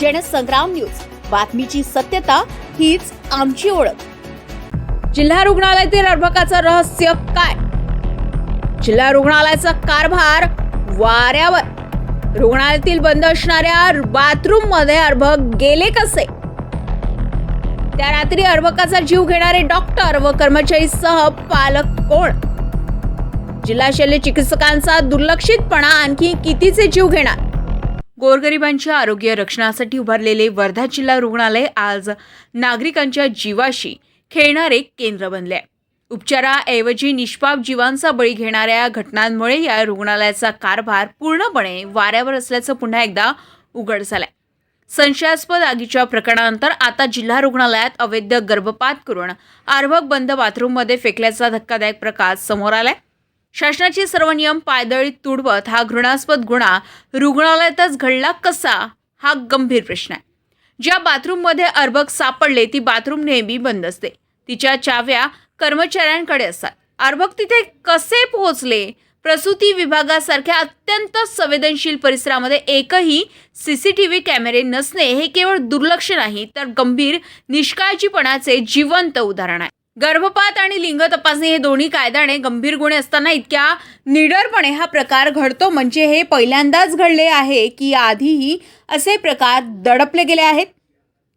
Jansangram news. बातमीची सत्यता हीच आमची ओळख. जिल्हा रुग्णालयातील अर्भकाचं रहस्य काय? जिल्हा रुग्णालयाचा कारभार वाऱ्यावर. रुग्णालयातील बंद असणाऱ्या बाथरूममध्ये अर्भक गेले कसे? त्या रात्री अर्भकाचा जीव घेणारे डॉक्टर व कर्मचारी सह पालक कोण? जिल्हा शल्य चिकित्सकांचा दुर्लक्षितपणा आणखी कितीचे जीव घेणार? गोरगरिबांच्या आरोग्य रक्षणासाठी उभारलेले वर्धा जिल्हा रुग्णालय आज नागरिकांच्या जीवाशी खेळणारे केंद्र बनले आहे. उपचाराऐवजी निष्पाप जीवांचा बळी घेणाऱ्या घटनांमुळे या रुग्णालयाचा कारभार पूर्णपणे वाऱ्यावर असल्याचं पुन्हा एकदा उघड झालंय संशयास्पद आगीच्या प्रकरणानंतर आता जिल्हा रुग्णालयात अवैध गर्भपात करून आर्भक बंद बाथरूममध्ये फेकल्याचा धक्कादायक प्रकार समोर आलाय शासनाचे सर्व नियम पायदळीत तुडवत हा घृणास्पद गुन्हा रुग्णालयातच घडला कसा? हा गंभीर प्रश्न आहे. ज्या बाथरूममध्ये अर्भक सापडले ती बाथरूम नेहमी बंद असते. तिच्या चाव्या कर्मचाऱ्यांकडे असतात. अर्भक तिथे कसे पोहोचले? प्रसूती विभागासारख्या अत्यंत संवेदनशील परिसरामध्ये एकही सी सी टी व्ही कॅमेरे नसणे हे केवळ दुर्लक्ष नाही तर गंभीर निष्काळजीपणाचे जिवंत उदाहरण आहे. गर्भपात आणि लिंग तपासणी हे दोन्ही कायद्याने गंभीर गुन्हे असताना इतक्या निडरपणे हा प्रकार घडतो. म्हणजे हे पहिल्यांदाच घडले आहे की आधीही असे प्रकार दडपले गेले आहेत.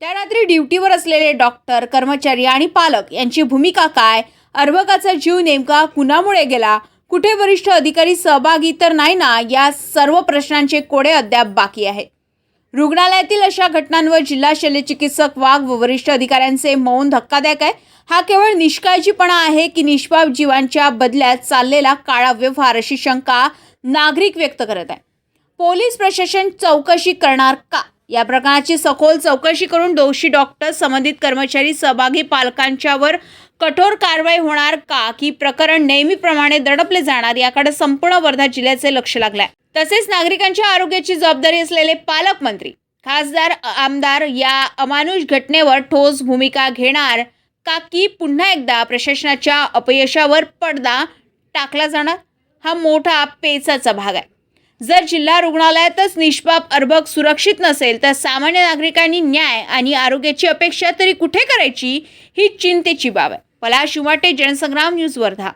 त्या रात्री ड्युटीवर असलेले डॉक्टर कर्मचारी आणि पालक यांची भूमिका काय? अर्भकाचा जीव नेमका कुणामुळे गेला? कुठे वरिष्ठ अधिकारी सहभागी तर नाही ना? या सर्व प्रश्नांचे कोडे अद्याप बाकी आहेत. रुग्णालयातील अशा घटनांवर जिल्हा शल्यचिकित्सक वाघ व वरिष्ठ अधिकाऱ्यांचे मौन धक्कादायक आहे. हा केवळ निष्काळजीपणा आहे की निष्पाप जीवांच्या बदल्यात चाललेला काळा व्यवहार अशी शंका नागरिक व्यक्त करत आहे. पोलीस प्रशासन चौकशी करणार का? या प्रकरणाची सखोल चौकशी करून दोषी डॉक्टर संबंधित कर्मचारी सहभागी पालकांच्यावर कठोर कारवाई होणार का? की प्रकरण नेहमीप्रमाणे दडपले जाणार? याकडे संपूर्ण वर्धा जिल्ह्याचे लक्ष लागले आहे तसेच नागरिकांच्या आरोग्याची जबाबदारी असलेले पालकमंत्री खासदार आमदार या अमानुष घटनेवर ठोस भूमिका घेणार का? की पुन्हा एकदा प्रशासनाच्या अपयशावर पडदा टाकला जाणार? हा मोठा पेचाचा भाग आहे. जर जिल्हा रुग्णालयातच निष्पाप अर्भक सुरक्षित नसेल तर सामान्य नागरिकांनी न्याय आणि आरोग्याची अपेक्षा तरी कुठे करायची ही चिंतेची बाब आहे. पलाश उमाटे जनसंग्राम न्यूज वर्धा